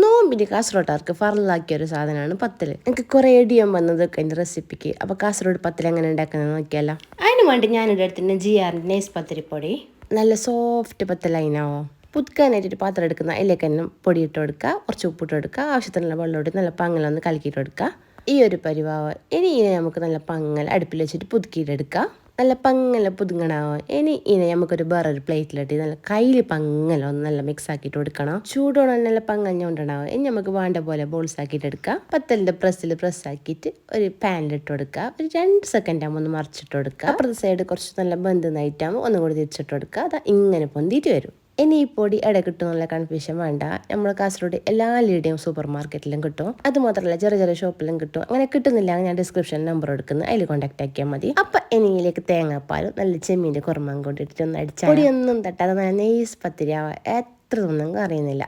നോമ്പിന് കാസർഗോട്ടാർക്ക് ഫറലാക്കിയ ഒരു സാധനമാണ് പത്തൽ എനിക്ക് കുറേ ഇടിയം വന്നത് എന്റെ റെസിപ്പിക്ക്. അപ്പോൾ കാസർഗോഡ് പത്തൽ എങ്ങനെ ഉണ്ടാക്കുന്നത് നോക്കിയാലോ. അതിന് വേണ്ടി ഞാനിവിടെ എടുത്തിട്ട് ജി ആറിന്റെ നെയ്സ് പത്തിരിപ്പൊടി നല്ല സോഫ്റ്റ് പത്തലൈനാവോ പുതുക്കാനായിട്ട് ഒരു പാത്രം എടുക്കുന്ന അതിലേക്ക് തന്നെ പൊടി ഇട്ട് കൊടുക്കുക. കുറച്ച് ഉപ്പിട്ട് കൊടുക്കുക. ആവശ്യത്തിനുള്ള വെള്ളം ഇട്ട് നല്ല പങ്ങലൊന്ന് കലക്കിയിട്ട് കൊടുക്കുക. ഈ ഒരു പരിവാവ് ഇനി ഇതിനെ നമുക്ക് നല്ല പങ്ങൽ അടുപ്പിൽ വെച്ചിട്ട് പുതുക്കിയിട്ടെടുക്കാം നല്ല പങ്ങല പുതുങ്ങണോ ഇനി ഇനി നമുക്കൊരു വേറൊരു പ്ലേറ്റിലിട്ട് നല്ല കയ്യിൽ പങ്ങല ഒന്ന് നല്ല മിക്സ് ആക്കിയിട്ട് കൊടുക്കണം. ചൂടോടെ നല്ല പങ്ങഞ്ഞുകൊണ്ടാണാവോ ഇനി നമുക്ക് വേണ്ട പോലെ ബോൾസ് ആക്കിയിട്ട് എടുക്കാം. പത്തലിന്റെ പ്രസ്സിൽ പ്രസ് ആക്കിയിട്ട് ഒരു പാനിലിട്ട് കൊടുക്കുക ഒരു രണ്ട് സെക്കൻഡ് ആകുമ്പോൾ ഒന്ന് മറിച്ചിട്ട് കൊടുക്കുക അപ്പുറത്തെ സൈഡ് കുറച്ച് നല്ല ബന്ധം നയിറ്റാകുമ്പോൾ ഒന്നും കൂടി തിരിച്ചിട്ട് കൊടുക്കുക അതാ ഇങ്ങനെ പൊന്തിയിട്ട് വരും. ഇനി ഈ പൊടി ഇട കിട്ടുമെന്നുള്ള കൺഫ്യൂഷൻ വേണ്ട. നമ്മൾ കാസർഗോഡ് എല്ലാ ലീഡിയം സൂപ്പർ മാർക്കറ്റിലും കിട്ടും. അത് മാത്രമല്ല ചെറിയ ചെറിയ ഷോപ്പിലും കിട്ടും. അങ്ങനെ കിട്ടുന്നില്ല ഞാൻ ഡിസ്ക്രിപ്ഷൻ നമ്പർ എടുക്കുന്നു. അതിൽ കോൺടാക്ട് ആക്കിയാൽ മതി. അപ്പൊ ഇനിയിലേക്ക് തേങ്ങാപ്പാലും നല്ല ചെമ്മീന്റെ കുറുമാൻ കൊണ്ടിട്ട് ഒന്ന് അടിച്ചാൽ പൊടിയൊന്നും തട്ടാതെ നല്ല നെയ്സ് പത്തിരിയാവാം എത്ര ഒന്നും അറിയുന്നില്ല